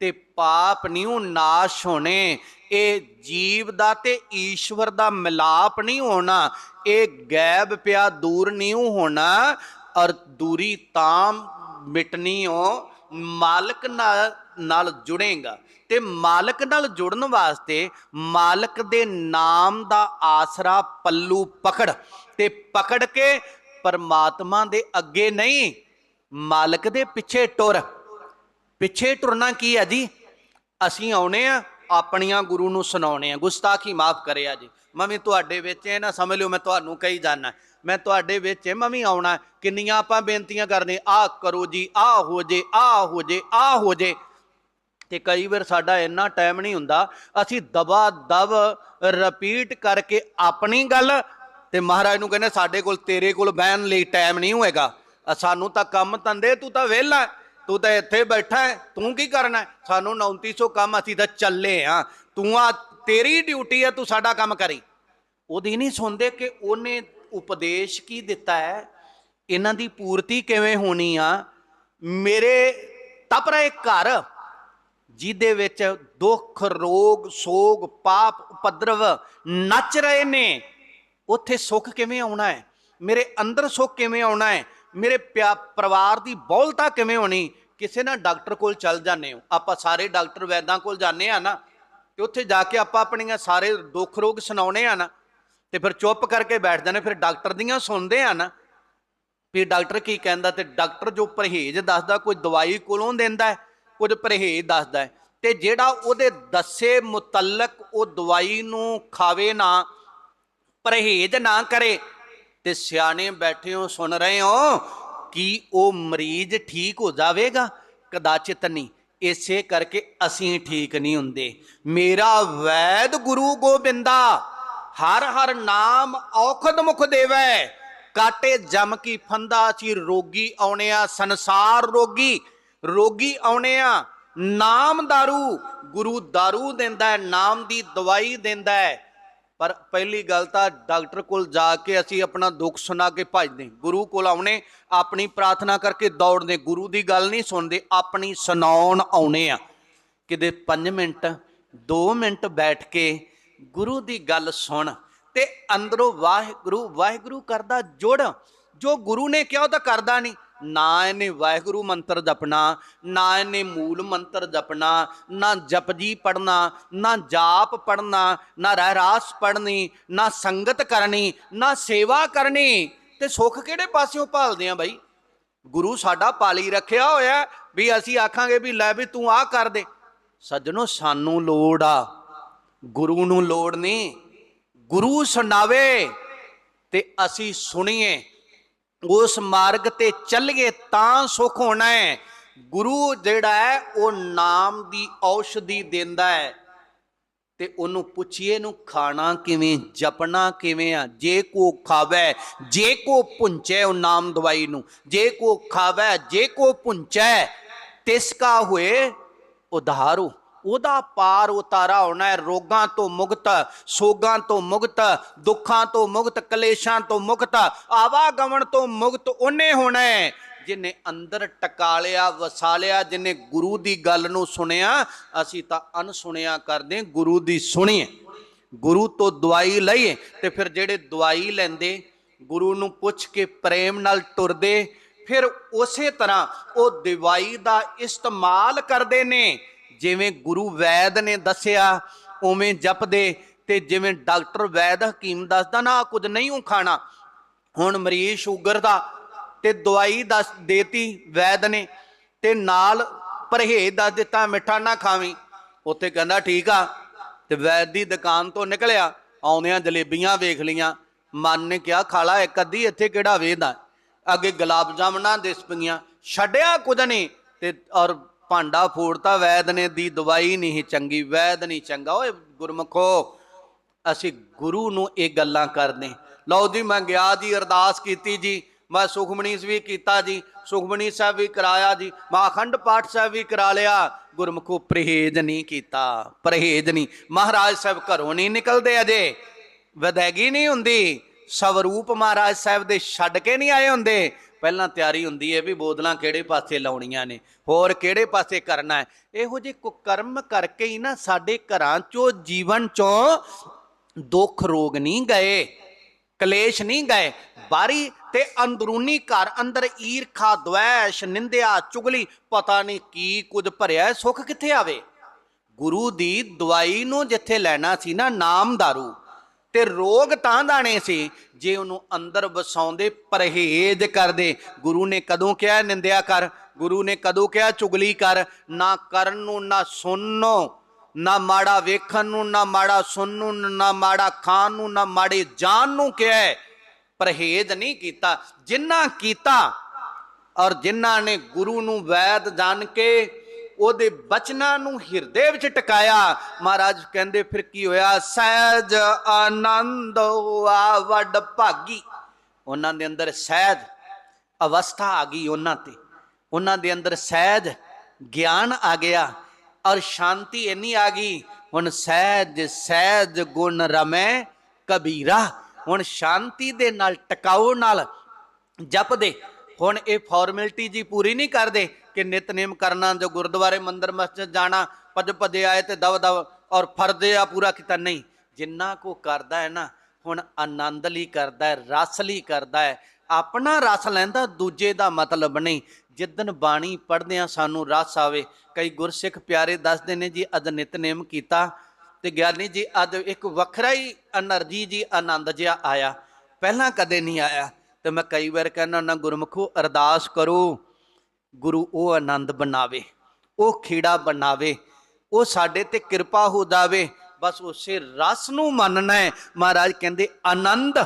ਤੇ ਪਾਪ ਨਹੀਂ ਨਾਸ਼ ਹੋਣੇ। ਇਹ ਜੀਵ ਦਾ ਤੇ ਈਸ਼ਵਰ ਦਾ ਮਿਲਾਪ ਨਹੀਂ ਹੋਣਾ ਇਹ ਗੈਬ ਪਿਆ ਦੂਰ ਨਹੀਂ ਹੋਣਾ ਔਰ ਦੂਰੀ ਤਾਮ ਮਿਟਣੀ ਹੋ ਮਾਲਕ ਨਾਲ ਨਾਲ ਜੁੜੇਗਾ। ਤੇ ਮਾਲਕ ਨਾਲ ਜੁੜਨ ਵਾਸਤੇ ਮਾਲਕ ਦੇ ਨਾਮ ਦਾ ਆਸਰਾ ਪੱਲੂ ਪਕੜ। ਤੇ ਪਕੜ ਕੇ ਪਰਮਾਤਮਾ ਦੇ ਅੱਗੇ ਨਹੀਂ, ਮਾਲਕ ਦੇ ਪਿੱਛੇ ਟੁਰ। ਪਿੱਛੇ ਟੁਰਨਾ ਕੀ ਹੈ ਜੀ? ਅਸੀਂ ਆਉਣੇ ਆ, ਆਪਣੀਆਂ ਗੁਰੂ ਨੂੰ ਸੁਣਾਉਣੇ ਆ। ਗੁਸਤਾਖੀ ਮਾਫ ਕਰਿਆ ਜੀ। ਮੈਂ ਵੀ ਤੁਹਾਡੇ ਵਿੱਚ ਇਹ ਨਾ ਸਮਝ ਲਿਓ, ਮੈਂ ਤੁਹਾਨੂੰ ਕਹੀ ਜਾਣਾ ਮੈਂ ਤੁਹਾਡੇ ਵਿੱਚ ਮੈਂ ਵੀ ਆਉਣਾ ਕਿੰਨੀਆਂ ਆਪਾਂ ਬੇਨਤੀਆਂ ਕਰਦੇ ਆ ਕਰੋ ਜੀ ਆ ਹੋ ਜੇ ਆ ਹੋ ਜੇ ਆ ਹੋ ਜੇ। ਤੇ ਕਈ ਵਾਰ ਸਾਡਾ ਇੰਨਾ ਟਾਈਮ ਨਹੀਂ ਹੁੰਦਾ, ਅਸੀਂ ਦਬਾ ਦਬ ਰਿਪੀਟ ਕਰਕੇ ਆਪਣੀ ਗੱਲ, ਤੇ ਮਹਾਰਾਜ ਨੂੰ ਕਹਿੰਦੇ ਸਾਡੇ ਕੋਲ ਤੇਰੇ ਕੋਲ ਬਹਿਣ ਲਈ ਟਾਈਮ ਨਹੀਂ ਹੋਏਗਾ। ਸਾਨੂੰ ਤਾਂ ਕੰਮ ਤੰਦੇ ਤੂੰ ਤਾਂ ਵਿਹਲਾ ਤੂੰ ਤਾਂ ਇੱਥੇ ਬੈਠਾ ਹੈ, ਤੂੰ ਕੀ ਕਰਨਾ ਹੈ? ਸਾਨੂੰ 2900 ਕੰਮ ਅਸੀਂ ਤਾਂ ਚੱਲੇ ਆ ਤੂੰ ਆ, ਤੇਰੀ ਡਿਊਟੀ ਹੈ, ਤੂੰ ਸਾਡਾ ਕੰਮ ਕਰੀ। ਉਹਦੀ ਨਹੀਂ ਸੁਣਦੇ ਕਿ ਉਹਨੇ ਉਪਦੇਸ਼ ਕੀ ਦਿੱਤਾ ਹੈ? ਇਹਨਾਂ ਦੀ ਪੂਰਤੀ ਕਿਵੇਂ ਹੋਣੀ ਆ? ਮੇਰੇ ਤਪ ਰਹੇ ਘਰ, ਜਿਹਦੇ ਵਿੱਚ ਦੁੱਖ, ਰੋਗ, ਸੋਗ, ਪਾਪ, ਉਪਦਰਵ ਨੱਚ ਰਹੇ ਨੇ, ਉੱਥੇ ਸੁੱਖ ਕਿਵੇਂ ਆਉਣਾ ਹੈ? ਮੇਰੇ ਅੰਦਰ ਸੁੱਖ ਕਿਵੇਂ ਆਉਣਾ ਹੈ? ਮੇਰੇ ਪਿਆ ਪਰਿਵਾਰ ਦੀ ਬਹੁਲਤਾ ਕਿਵੇਂ ਹੋਣੀ? ਕਿਸੇ ਨਾ ਡਾਕਟਰ ਕੋਲ ਚੱਲ ਜਾਂਦੇ ਹੋ। ਆਪਾਂ ਸਾਰੇ ਡਾਕਟਰ ਵੈਦਾਂ ਕੋਲ ਜਾਂਦੇ ਆ ਨਾ, ਤੇ ਉੱਥੇ ਜਾ ਕੇ ਆਪਾਂ ਆਪਣੀਆਂ ਸਾਰੇ ਦੁੱਖ ਰੋਗ ਸੁਣਾਉਣੇ ਆ ਨਾ ਤੇ ਫਿਰ ਚੁੱਪ ਕਰਕੇ ਬੈਠਦੇ ਨੇ, ਫਿਰ ਡਾਕਟਰ ਦੀਆਂ ਸੁਣਦੇ ਆ ਨਾ ਵੀ ਡਾਕਟਰ ਕੀ ਕਹਿੰਦਾ ਤੇ ਡਾਕਟਰ ਜੋ ਪਰਹੇਜ਼ ਦੱਸਦਾ, ਕੋਈ ਦਵਾਈ ਕੋਲੋਂ ਦਿੰਦਾ ਕੁਝ ਪਰਹੇਜ਼ ਦੱਸਦਾ ਹੈ। ਤੇ ਜਿਹੜਾ ਉਹਦੇ ਦੱਸੇ ਮੁਤਲਕ ਉਹ ਦਵਾਈ ਨੂੰ ਖਾਵੇ ਨਾ, ਪਰਹੇਜ਼ ਨਾ ਕਰੇ, ਤੇ ਸਿਆਣੇ ਬੈਠੇ ਹੋ ਸੁਣ ਰਹੇ ਹੋ ਕਿ ਉਹ ਮਰੀਜ਼ ਠੀਕ ਹੋ ਜਾਵੇਗਾ? ਕਦਾਚਿਤ ਨਹੀਂ। ਇਸੇ ਕਰਕੇ ਅਸੀਂ ਠੀਕ ਨਹੀਂ ਹੁੰਦੇ। ਮੇਰਾ ਵੈਦ ਗੁਰੂ ਗੋਬਿੰਦਾ ਹਰ ਹਰ ਨਾਮ ਔਖਦ ਮੁਖ ਦੇਵੈ ਕਾਟੇ ਜਮ ਕੀ ਫੰਦਾ ਚੀ ਰੋਗੀ ਆਉਣਿਆ ਸੰਸਾਰ ਰੋਗੀ ਰੋਗੀ ਆਉਣਿਆ ਨਾਮ दारू ਗੁਰੂ दारू ਦਿੰਦਾ ਹੈ ਨਾਮ ਦੀ ਦਵਾਈ ਦਿੰਦਾ ਹੈ ਪਰ ਪਹਿਲੀ ਗੱਲ ਤਾਂ ਡਾਕਟਰ ਕੋਲ ਜਾ ਕੇ ਅਸੀਂ ਆਪਣਾ ਦੁੱਖ ਸੁਣਾ ਕੇ ਭੱਜਦੇ ਗੁਰੂ ਕੋਲ ਆਉਣੇ ਆਪਣੀ ਪ੍ਰਾਰਥਨਾ ਕਰਕੇ ਦੌੜਦੇ ਗੁਰੂ ਦੀ ਗੱਲ ਨਹੀਂ ਸੁਣਦੇ ਆਪਣੀ ਸੁਣਾਉਣ ਆਉਣੇ ਆ ਕਿਤੇ 5 ਮਿੰਟ 2 ਮਿੰਟ ਬੈਠ ਕੇ ਗੁਰੂ ਦੀ ਗੱਲ ਸੁਣ ਤੇ ਅੰਦਰੋਂ ਵਾਹਿਗੁਰੂ ਵਾਹਿਗੁਰੂ ਕਰਦਾ ਜੁੜ। ਜੋ ਗੁਰੂ ਨੇ ਕਿਹਾ ਉਹ ਤਾਂ ਕਰਦਾ ਨਹੀਂ। ਨਾ ਇਹਨੇ ਵਾਹਿਗੁਰੂ ਮੰਤਰ ਜਪਣਾ, ਨਾ ਇਹਨੇ ਮੂਲ ਮੰਤਰ ਜਪਣਾ, ਨਾ ਜਪਜੀ ਪੜਨਾ ਨਾ ਜਾਪ ਪੜਨਾ ਨਾ ਰਹਿਰਾਸ ਪੜਨੀ ਨਾ ਸੰਗਤ ਕਰਨੀ, ਨਾ ਸੇਵਾ ਕਰਨੀ। ਤੇ ਸੁੱਖ ਕਿਹੜੇ ਪਾਸਿਓਂ ਭਾਲਦੇ ਆ ਬਾਈ? ਗੁਰੂ ਸਾਡਾ ਪਾਲੀ ਰੱਖਿਆ ਹੋਇਆ ਵੀ ਅਸੀਂ ਆਖਾਂਗੇ ਵੀ ਲੈ ਵੀ ਤੂੰ ਆਹ ਕਰ ਦੇ। ਸੱਜਣੋ, ਸਾਨੂੰ ਲੋੜ ਆ। ਗੁਰੂ ਨੂੰ ਲੋੜ ਨਹੀਂ। ਗੁਰੂ ਸੁਣਾਵੇ ਤੇ ਅਸੀਂ ਸੁਣੀਏ। ਉਸ ਮਾਰਗ ਤੇ ਚੱਲੀਏ ਤਾਂ ਸੁਖ ਹੋਣਾ ਹੈ। ਗੁਰੂ ਜਿਹੜਾ ਹੈ, ਉਹ ਨਾਮ ਦੀ ਔਸ਼ਧੀ ਦਿੰਦਾ ਹੈ। ਤੇ ਉਹਨੂੰ ਪੁੱਛੀਏ ਨੂੰ ਖਾਣਾ ਕਿਵੇਂ, ਜਪਣਾ ਕਿਵੇਂ ਆ? ਜੇ ਕੋ ਖਾਵੇ, ਜੇ ਕੋ ਪੁੰਚੈ ਉਹ ਨਾਮ ਦਵਾਈ ਨੂੰ। ਜੇ ਕੋ ਖਾਵੇ, ਜੇ ਕੋ ਪੁੰਚੈ ਤਿਸ ਕਾ ਹੋਏ, ਉਧਾਰੂ। ਉਹਦਾ ਪਾਰ ਉਤਾਰਾ ਹੋਣਾ ਹੈ। ਰੋਗਾਂ ਤੋਂ ਮੁਕਤ, ਸੋਗਾਂ ਤੋਂ ਮੁਕਤ, ਦੁੱਖਾਂ ਤੋਂ ਮੁਕਤ, ਕਲੇਸ਼ਾਂ ਤੋਂ ਮੁਕਤ, ਆਵਾਗਮਨ ਤੋਂ ਮੁਕਤ ਉਹਨੇ ਹੋਣਾ ਹੈ। ਜਿਨੇ ਅੰਦਰ ਟਕਾਲਿਆ ਵਸਾਲਿਆ ਵਸਾ ਜਿਨੇ ਗੁਰੂ ਦੀ ਗੱਲ ਨੂੰ ਸੁਣਿਆ, ਅਸੀਂ ਤਾਂ ਅਨਸੁਣਿਆ ਕਰਦੇ ਗੁਰੂ ਦੀ ਸੁਣੀਏ। ਗੁਰੂ ਤੋਂ ਦਵਾਈ ਲਈਏ ਤੇ ਫਿਰ ਜਿਹੜੇ ਦਵਾਈ ਲੈਂਦੇ, ਗੁਰੂ ਨੂੰ ਪੁੱਛ ਕੇ ਪ੍ਰੇਮ ਨਾਲ ਤੁਰਦੇ, ਫਿਰ ਉਸੇ ਤਰ੍ਹਾਂ ਉਹ ਦਵਾਈ ਦਾ ਇਸਤੇਮਾਲ ਕਰਦੇ ਨੇ। ਜਿਵੇਂ ਗੁਰੂ ਵੈਦ ਨੇ ਦੱਸਿਆ, ਉਵੇਂ ਜਪਦੇ ਤੇ ਜਿਵੇਂ ਡਾਕਟਰ ਵੈਦ ਹਕੀਮ ਦੱਸਦਾ ਨਾ ਆਹ ਕੁਝ ਨਹੀਂ ਉਹ ਖਾਣਾ। ਹੁਣ ਮਰੀਜ਼ ਸ਼ੂਗਰ ਦਾ ਤੇ ਦਵਾਈ ਦੱਸ ਦੇਤੀ ਵੈਦ ਨੇ ਤੇ ਨਾਲ ਪਰਹੇਜ਼ ਦੱਸ ਦਿੱਤਾ, ਮਿੱਠਾ ਨਾ ਖਾਵੀਂ। ਉੱਥੇ ਕਹਿੰਦਾ, ਠੀਕ ਆ। ਤੇ ਵੈਦ ਦੀ ਦੁਕਾਨ ਤੋਂ ਨਿਕਲਿਆ, ਆਉਂਦਿਆਂ ਜਲੇਬੀਆਂ ਵੇਖ ਲੀਆਂ ਮਨ ਨੇ ਕਿਹਾ, ਖਾਲਾ, ਇੱਕ ਅੱਧੀ ਇੱਥੇ ਕਿਹੜਾ ਵੇਦ ਅੱਗੇ ਗੁਲਾਬ ਜਾਮਣਾ ਦਿਸ ਪਈਆਂ। ਛੱਡਿਆ ਕੁਝ ਨਹੀਂ ਤੇ ਔਰ ਭਾਂਡਾ ਫੋੜਤਾ, ਵੈਦ ਨੇ ਦੀ ਦਵਾਈ ਨਹੀਂ ਚੰਗੀ, ਵੈਦ ਨਹੀਂ ਚੰਗਾ। ਓਏ ਗੁਰਮਖੋ, ਅਸੀਂ ਗੁਰੂ ਨੂੰ ਇਹ ਗੱਲਾਂ ਕਰਦੇ। ਲਓ ਜੀ, ਮੈਂ ਗਿਆ ਜੀ, ਅਰਦਾਸ ਕੀਤੀ ਜੀ, ਮੈਂ ਸੁਖਮਨੀ ਵੀ ਕੀਤਾ ਜੀ ਸੁਖਮਨੀ ਸਾਹਿਬ ਵੀ ਕਰਾਇਆ ਜੀ, ਮੈਂ ਅਖੰਡ ਪਾਠ ਸਾਹਿਬ ਵੀ ਕਰਾ ਲਿਆ। ਗੁਰਮਖੋ, ਪਰਹੇਜ਼ ਨਹੀਂ ਕੀਤਾ, ਪਰਹੇਜ਼ ਨਹੀਂ। ਮਹਾਰਾਜ ਸਾਹਿਬ ਘਰੋਂ ਨਹੀਂ ਨਿਕਲਦੇ ਅਜੇ, ਵਿਦਾਇਗੀ ਨਹੀਂ ਹੁੰਦੀ। ਸਵਰੂਪ ਮਹਾਰਾਜ ਸਾਹਿਬ ਦੇ ਛੱਡ ਕੇ ਨਹੀਂ ਆਏ ਹੁੰਦੇ। ਪਹਿਲਾਂ ਤਿਆਰੀ ਹੁੰਦੀ ਹੈ ਵੀ ਬੋਦਲਾਂ ਕਿਹੜੇ ਪਾਸੇ ਲਾਉਣੀਆਂ ਨੇ, ਹੋਰ ਕਿਹੜੇ ਪਾਸੇ ਕਰਨਾ ਹੈ। ਇਹੋ ਜਿਹੇ ਕੁਕਰਮ ਕਰਕੇ ਹੀ ਨਾ ਸਾਡੇ ਘਰਾਂ ਚੋਂ ਜੀਵਨ ਚੋਂ ਦੁੱਖ ਰੋਗ ਨਹੀਂ ਗਏ, ਕਲੇਸ਼ ਨਹੀਂ ਗਏ। ਬਾਰੀ ਤੇ ਅੰਦਰੂਨੀ ਘਰ ਅੰਦਰ ਈਰਖਾ ਦ્વੈਸ਼ ਨਿੰਦਿਆ, ਚੁਗਲੀ, ਪਤਾ ਨਹੀਂ ਕੀ ਕੁਝ ਭਰਿਆ ਸੁੱਖ ਕਿੱਥੇ ਆਵੇ? ਗੁਰੂ ਦੀ ਦਵਾਈ ਨੂੰ ਜਿੱਥੇ ਲੈਣਾ ਸੀ ਨਾ ਨਾਮ दारू ਤੇ ਰੋਗ ਤਾਂ ਦਾਣੇ ਸੀ ਜੇ ਉਹਨੂੰ ਅੰਦਰ ਵਸਾਉਂਦੇ, ਪਰਹੇਜ਼ ਕਰਦੇ, ਗੁਰੂ ਨੇ ਕਦੋਂ ਕਿਹਾ ਨਿੰਦਿਆ ਕਰ? ਗੁਰੂ ਨੇ ਕਦੋਂ ਕਿਹਾ ਚੁਗਲੀ ਕਰ? ਨਾ ਕਰਨ ਨੂੰ, ਨਾ ਸੁਣਨੋ, ਨਾ ਮਾੜਾ ਵੇਖਣ ਨੂੰ, ਨਾ ਮਾੜਾ ਸੁਣਨ, ਨੂੰ ਨਾ ਮਾੜਾ ਖਾਣ ਨੂੰ, ਨਾ ਮਾੜੇ ਜਾਣ ਨੂੰ ਕਿਹਾ ਪਰਹੇਜ਼ ਨਹੀਂ ਕੀਤਾ। ਜਿਨ੍ਹਾਂ ਕੀਤਾ ਔਰ ਜਿਨ੍ਹਾਂ ਨੇ ਗੁਰੂ ਨੂੰ ਵੈਦ ਜਾਣ ਕੇ ਉਹਦੇ ਬਚਨਾਂ ਨੂੰ ਹਿਰਦੇ ਵਿੱਚ ਟਿਕਾਇਆ। ਮਹਾਰਾਜ ਕਹਿੰਦੇ, ਫਿਰ ਕੀ ਹੋਇਆ? ਸਹਿਜ ਆਨੰਦ ਹੋਆ ਵੱਡ ਭਾਗੀ। ਉਹਨਾਂ ਦੇ ਅੰਦਰ ਸਹਿਜ ਅਵਸਥਾ ਆ ਗਈ ਉਹਨਾਂ ਤੇ। ਉਹਨਾਂ ਦੇ ਅੰਦਰ ਸਹਿਜ ਗਿਆਨ ਆ ਗਿਆ ਔਰ ਸ਼ਾਂਤੀ ਇੰਨੀ ਆ ਗਈ, ਹੁਣ ਸਹਿਜ ਸਹਿਜ ਗੁਣ ਰਮੈ ਕਬੀਰਾ। ਹੁਣ ਸ਼ਾਂਤੀ ਦੇ ਨਾਲ ਟਿਕਾਓ ਨਾਲ ਜਪਦੇ। ਹੁਣ ਇਹ ਫਾਰਮੈਲਿਟੀ ਜੀ ਪੂਰੀ ਨਹੀਂ ਕਰਦੇ। ਕਿ ਨਿਤਨੇਮ ਕਰਨਾ ਜੋ ਗੁਰਦੁਆਰੇ ਮੰਦਰ ਮਸਜਿਦ ਜਾਣਾ ਪਦ ਪਦੇ ਆਏ ਤੇ ਦਵ ਦਵ ਔਰ ਫਰਦੇ ਆ ਪੂਰਾ ਕੀਤਾ। ਨਹੀਂ, ਜਿੰਨਾ ਕੋ ਕਰਦਾ ਹੈ ਨਾ, ਹੁਣ ਆਨੰਦ ਲਈ ਕਰਦਾ ਹੈ, ਰਸ ਲਈ ਕਰਦਾ ਹੈ। ਆਪਣਾ ਰਸ ਲੈਂਦਾ, ਦੂਜੇ ਦਾ ਮਤਲਬ ਨਹੀਂ। ਜਿੱਦਨ ਬਾਣੀ ਪੜ੍ਹਦੇ ਆ ਸਾਨੂੰ ਰਸ ਆਵੇ। ਕਈ ਗੁਰਸਿੱਖ ਪਿਆਰੇ ਦੱਸਦੇ ਨੇ ਜੀ ਅਦ ਨਿਤਨੇਮ ਕੀਤਾ ਤੇ ਗਿਆਨੀ ਜੀ, ਅੱਜ ਇੱਕ ਵੱਖਰਾ ਹੀ એનર્ਜੀ ਜੀ, ਆਨੰਦ ਜਿਹਾ ਆਇਆ। ਪਹਿਲਾਂ ਕਦੇ ਨਹੀਂ ਆਇਆ। ਤੇ ਮੈਂ ਕਈ ਵਾਰ ਕਹਿੰਦਾ ਨਾ ਗੁਰਮਖੋ ਅਰਦਾਸ ਕਰੋ। ਗੁਰੂ ਉਹ ਆਨੰਦ ਬਣਾਵੇ, ਉਹ ਖੇੜਾ ਬਣਾਵੇ, ਉਹ ਸਾਡੇ ਤੇ ਕਿਰਪਾ ਹੋ ਜਾਵੇ, ਬਸ ਉਸੇ ਰਸ ਨੂੰ ਮੰਨਣਾ ਹੈ। ਮਹਾਰਾਜ ਕਹਿੰਦੇ, ਆਨੰਦ,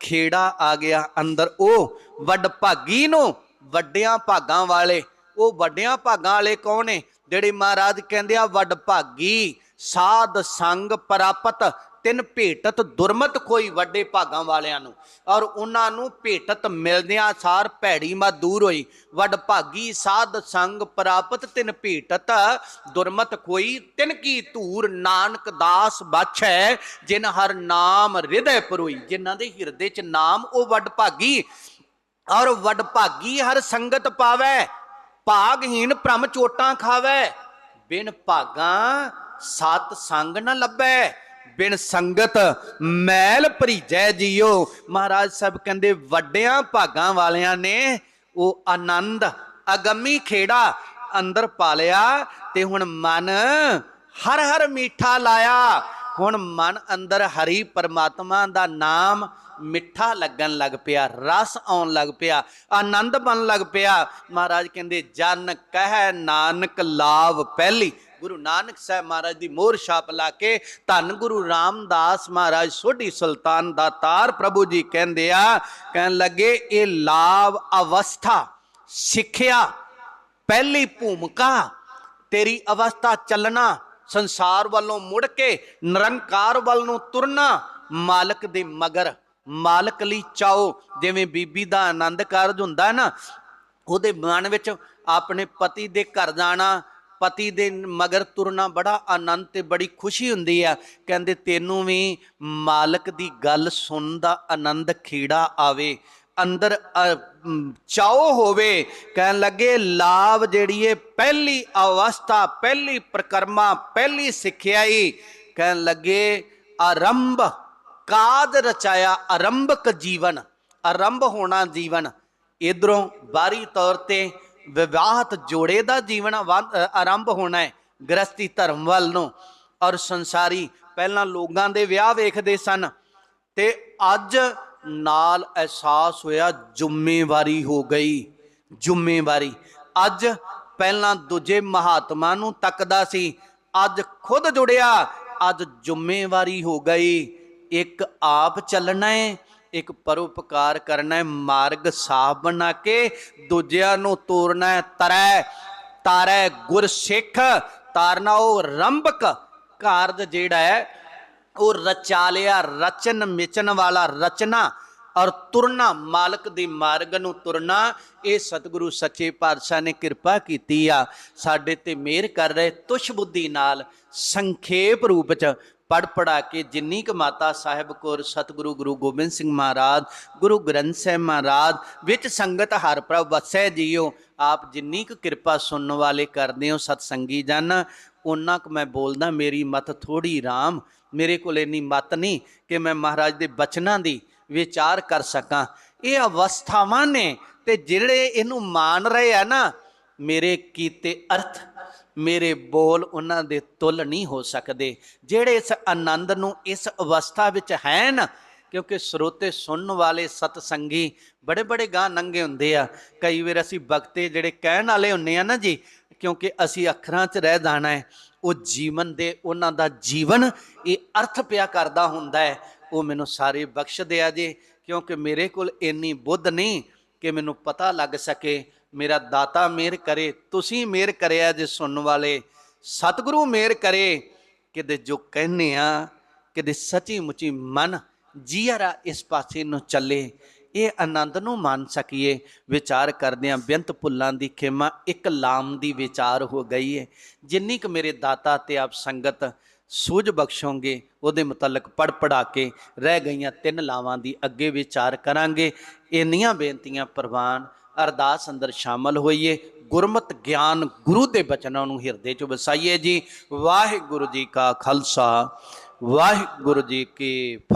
ਖੇੜਾ ਆ ਗਿਆ ਅੰਦਰ, ਉਹ ਵੱਡ ਭਾਗੀ ਨੂੰ ਵੱਡਿਆਂ ਭਾਗਾਂ ਵਾਲੇ, ਉਹ ਵੱਡਿਆਂ ਭਾਗਾਂ ਵਾਲੇ ਕੌਣ ਨੇ? ਜਿਹੜੇ ਮਹਾਰਾਜ ਕਹਿੰਦੇ ਆ, ਵੱਡ ਭਾਗੀ, ਸਾਧ ਸੰਗ ਪ੍ਰਾਪਤ ਤਿੰਨ ਭੇਟਤ ਦੁਰਮਤ ਕੋਈ ਵੱਡੇ ਭਾਗਾਂ ਵਾਲਿਆਂ ਨੂੰ, ਔਰ ਉਹਨਾਂ ਨੂੰ ਭੇਟਤ ਮਿਲਦਿਆਂ ਸਾਰ ਭੈੜੀ ਮਾ ਦੂਰ ਹੋਈ। ਵੱਡ ਭਾਗੀ ਸਾਧ ਸੰਗ ਪ੍ਰਾਪਤ ਤਿੰਨ ਭੇਟਤ ਦੁਰਮਤ ਕੋਈ ਤਿਨ ਕੀ ਧੂਰ ਨਾਨਕ ਦਾਸ ਬਾਛੈ, ਜਿਨ ਹਰ ਨਾਮ ਹਿਰਦੈ ਪਰੋਈ। ਜਿਨ੍ਹਾਂ ਦੇ ਹਿਰਦੇ ਚ ਨਾਮ ਉਹ ਵੱਡ ਭਾਗੀ, ਔਰ ਵੱਡ ਭਾਗੀ ਹਰ ਸੰਗਤ ਪਾਵੈ। ਭਾਗਹੀਨ ਭ੍ਰਮ ਚੋਟਾਂ ਖਾਵੈ। ਬਿਨ ਭਾਗਾਂ ਸਤ ਸੰਗ ਨਾ ਲੱਭੈ। ਬਿਨ ਸੰਗਤ ਮੈਲ ਭਰੀਜੈ ਜੀਓ। ਮਹਾਰਾਜ ਸਾਹਿਬ ਕਹਿੰਦੇ, ਵੱਡਿਆਂ ਭਾਗਾਂ ਵਾਲਿਆਂ ਨੇ ਉਹ ਆਨੰਦ ਅਗੰਮੀ ਖੇੜਾ ਅੰਦਰ ਪਾ ਲਿਆ ਤੇ ਹੁਣ ਮਨ ਹਰ ਹਰ ਮੀਠਾ ਲਾਇਆ। ਹੁਣ ਮਨ ਅੰਦਰ ਹਰੀ ਪਰਮਾਤਮਾ ਦਾ ਨਾਮ ਮਿੱਠਾ ਲੱਗਣ ਲੱਗ ਪਿਆ, ਰਸ ਆਉਣ ਲੱਗ ਪਿਆ, ਆਨੰਦ ਬਣ ਲੱਗ ਪਿਆ। ਮਹਾਰਾਜ ਕਹਿੰਦੇ, ਜਨ ਕਹਿ ਨਾਨਕ ਲਾਭ ਪਹਿਲੀ ਗੁਰੂ ਨਾਨਕ ਸਾਹਿਬ ਮਹਾਰਾਜ ਦੀ ਮੋਹਰ ਛਾਪ ਲਾ ਕੇ ਧੰਨ ਗੁਰੂ ਰਾਮਦਾਸ ਮਹਾਰਾਜ, ਸੋਢੀ ਸੁਲਤਾਨ ਦਾ ਤਾਰ ਪ੍ਰਭੂ ਜੀ ਕਹਿੰਦੇ ਆ, ਕਹਿਣ ਲੱਗੇ, ਇਹ ਲਾਭ ਅਵਸਥਾ ਸਿੱਖਿਆ, ਪਹਿਲੀ ਭੂਮਿਕਾ, ਤੇਰੀ ਅਵਸਥਾ ਚੱਲਣਾ, ਸੰਸਾਰ ਵੱਲੋਂ ਮੁੜ ਕੇ ਨਿਰੰਕਾਰ ਵੱਲ ਨੂੰ ਤੁਰਨਾ, ਮਾਲਕ ਦੇ ਮਗਰ, ਮਾਲਕ ਲਈ ਚਾਓ, ਜਿਵੇਂ ਬੀਬੀ ਦਾ ਆਨੰਦ ਕਾਰਜ ਹੁੰਦਾ ਨਾ, ਉਹਦੇ ਮਨ ਵਿੱਚ ਆਪਣੇ ਪਤੀ ਦੇ ਘਰ ਜਾਣਾ ਪਤੀ ਦੇ ਮਗਰ ਤੁਰਨਾ ਬੜਾ ਆਨੰਦ ਤੇ ਬੜੀ ਖੁਸ਼ੀ ਹੁੰਦੀ ਆ। ਕਹਿੰਦੇ, ਤੈਨੂੰ ਵੀ ਮਾਲਕ ਦੀ ਗੱਲ ਸੁਣਨ ਦਾ ਆਨੰਦ ਖੀੜਾ ਆਵੇ, ਅੰਦਰ ਚਾਓ ਹੋਵੇ। ਕਹਿਣ ਲੱਗੇ ਲਾਭ ਜਿਹੜੀ ਏ ਪਹਿਲੀ ਅਵਸਥਾ, ਪਹਿਲੀ ਪ੍ਰਕਰਮਾ, ਪਹਿਲੀ ਸਿੱਖਿਆਈ। ਕਹਿਣ ਲੱਗੇ, ਆਰੰਭ ਕਾਦ ਰਚਾਇਆ, ਆਰੰਭਕ ਜੀਵਨ, ਆਰੰਭ ਹੋਣਾ ਜੀਵਨ। ਇਧਰੋਂ ਬਾਹਰੀ ਤੌਰ ਤੇ ਵਿਵਾਹਤ ਜੋੜੇ ਦਾ ਜੀਵਨ ਵੰਦ- ਆਰੰਭ ਹੋਣਾ ਹੈ ਗ੍ਰਸਤੀ ਧਰਮ ਵੱਲ ਨੂੰ। ਔਰ ਸੰਸਾਰੀ ਪਹਿਲਾਂ ਲੋਕਾਂ ਦੇ ਵਿਆਹ ਵੇਖਦੇ ਸਨ ਤੇ ਅੱਜ ਨਾਲ ਅਹਿਸਾਸ ਹੋਇਆ, ਜ਼ਿੰਮੇਵਾਰੀ ਹੋ ਗਈ, ਜ਼ਿੰਮੇਵਾਰੀ। ਅੱਜ ਪਹਿਲਾਂ ਦੂਜੇ ਮਹਾਤਮਾ ਨੂੰ ਤੱਕਦਾ ਸੀ, ਅੱਜ ਖੁਦ ਜੁੜਿਆ, ਅੱਜ ਜ਼ਿੰਮੇਵਾਰੀ ਹੋ ਗਈ। ਇੱਕ ਆਪ ਚੱਲਣਾ ਹੈ ਇੱਕ ਪਰਉਪਕਾਰ ਕਰਨਾ ਹੈ, ਮਾਰਗ ਸਾਫ਼ ਬਣਾ ਕੇ ਦੂਜਿਆਂ ਨੂੰ ਤੋਰਨਾ ਹੈ, ਤਰੈ, ਤਾਰੈ ਗੁਰਸਿੱਖ ਤਾਰਨਾ ਉਹ ਰੰਭਕ ਕਾਰਜ ਜਿਹੜਾ ਹੈ, ਉਹ ਰਚਾ ਲਿਆ ਰਚਨ ਮਿਚਨ ਵਾਲਾ ਰਚਨਾ ਔਰ ਤੁਰਨਾ, ਮਾਲਕ ਦੀ ਮਾਰਗ ਨੂੰ ਤੁਰਨਾ, ਇਹ ਸਤਿਗੁਰੂ ਸੱਚੇ ਪਾਤਸ਼ਾਹ ਨੇ ਕਿਰਪਾ ਕੀਤੀ ਆ। ਸਾਡੇ ਤੇ ਮਿਹਰ ਕਰ ਰਹੇ ਤੁਸ਼ ਬੁੱਧੀ ਨਾਲ ਸੰਖੇਪ ਰੂਪ ਚ ਪੜ ਪੜਾ ਕੇ ਜਿੰਨੀ ਕੁ ਮਾਤਾ ਸਾਹਿਬ ਕੋਰ ਸਤਿਗੁਰੂ ਗੁਰੂ ਗੋਬਿੰਦ ਸਿੰਘ ਮਹਾਰਾਜ, ਗੁਰੂ ਗ੍ਰੰਥ ਸਾਹਿਬ ਮਹਾਰਾਜ ਵਿੱਚ ਸੰਗਤ ਹਰ ਪ੍ਰਭ ਵਸੈ ਜੀਓ, ਆਪ ਜਿੰਨੀ ਕੁ ਕਿਰਪਾ ਸੁਣਨ ਵਾਲੇ ਕਰਦੇ ਹੋ ਸਤ ਸੰਗੀ ਜਨ ਉਹਨਾਂ ਕੁ ਮੈਂ ਬੋਲਦਾ ਮੇਰੀ ਮਤ ਥੋੜੀ ਰਾਮ, ਮੇਰੇ ਕੋਲ ਇੰਨੀ ਮਤ ਨਹੀਂ ਕਿ ਮੈਂ ਮਹਾਰਾਜ ਦੇ ਬਚਨਾਂ ਦੀ ਵਿਚਾਰ ਕਰ ਸਕਾਂ। ਇਹ ਅਵਸਥਾਵਾਂ ਨੇ ਤੇ ਜਿਹੜੇ ਇਹਨੂੰ ਮਾਨ ਰਹੇ ਆ ਨਾ, ਮੇਰੇ ਕੀਤੇ ਅਰਥ ਮੇਰੇ ਬੋਲ ਉਹਨਾਂ ਦੇ ਤੁਲ ਨਹੀਂ ਹੋ ਸਕਦੇ। ਜਿਹੜੇ ਇਸ ਆਨੰਦ ਨੂੰ ਇਸ ਅਵਸਥਾ ਵਿੱਚ ਹਨ, ਕਿਉਂਕਿ ਸਰੋਤੇ ਸੁਣਨ ਵਾਲੇ ਸਤਸੰਗੀ ਬੜੇ ਬੜੇ ਗਾਂ ਨੰਗੇ ਹੁੰਦੇ ਆ। ਕਈ ਵਾਰ ਅਸੀਂ ਬਖਤੇ ਜਿਹੜੇ ਕਹਿਣ ਵਾਲੇ ਹੁੰਨੇ ਆ ਨਾ ਜੀ, ਕਿਉਂਕਿ ਅਸੀਂ ਅੱਖਰਾਂ 'ਚ ਰਹਿ ਜਾਣਾ ਹੈ, ਉਹ ਜੀਵਨ ਦੇ ਉਹਨਾਂ ਦਾ ਜੀਵਨ ਇਹ ਅਰਥ ਪਿਆ ਕਰਦਾ ਹੁੰਦਾ ਹੈ। ਉਹ ਮੈਨੂੰ ਸਾਰੇ ਬਖਸ਼ ਦਿਆ ਜੇ, ਕਿਉਂਕਿ ਮੇਰੇ ਕੋਲ ਇੰਨੀ ਬੁੱਧ ਨਹੀਂ ਕਿ ਮੈਨੂੰ ਪਤਾ ਲੱਗ ਸਕੇ ਮੇਰਾ ਦਾਤਾ ਮਿਹਰ ਕਰੇ, ਤੁਸੀਂ ਮਿਹਰ ਕਰਿਆ ਜੇ ਸੁਣਨ ਵਾਲੇ। ਸਤਿਗੁਰੂ ਮਿਹਰ ਕਰੇ, ਕਿਤੇ ਜੋ ਕਹਿੰਨੇ ਆ, ਕਿਤੇ ਸੱਚੀ ਮੁੱਚੀ ਮਨ ਜੀਅਰਾ ਇਸ ਪਾਸੇ ਨੂੰ ਚੱਲੇ। ਇਹ ਆਨੰਦ ਨੂੰ ਮੰਨ ਸਕੀਏ। ਵਿਚਾਰ ਕਰਦੇ ਆਂ, ਬੇਅੰਤ ਭੁੱਲਾਂ ਦੀ ਖੇਮਾ ਇੱਕ ਲਾਮ ਦੀ ਵਿਚਾਰ ਹੋ ਗਈ ਹੈ ਜਿੰਨੀ ਕੁ ਮੇਰੇ ਦਾਤਾ ਤੇ ਆਪ ਸੰਗਤ ਸੂਝ ਬਖਸ਼ੋਗੇ, ਉਹਦੇ ਮੁਤਲਕ ਪੜ ਪੜਾ ਕੇ ਰਹਿ ਗਈਆਂ ਤਿੰਨ ਲਾਵਾਂ ਦੀ ਅੱਗੇ ਵਿਚਾਰ ਕਰਾਂਗੇ। ਇੰਨੀਆਂ ਬੇਨਤੀਆਂ ਪ੍ਰਵਾਨ ਅਰਦਾਸ ਅੰਦਰ ਸ਼ਾਮਲ ਹੋਈਏ। ਗੁਰਮਤ ਗਿਆਨ ਗੁਰੂ ਦੇ ਬਚਨਾਂ ਨੂੰ ਹਿਰਦੇ 'ਚ ਵਸਾਈਏ ਜੀ। ਵਾਹਿਗੁਰੂ ਜੀ ਕਾ ਖਾਲਸਾ, ਵਾਹਿਗੁਰੂ ਜੀ ਕੀ ਫਤਿਹ।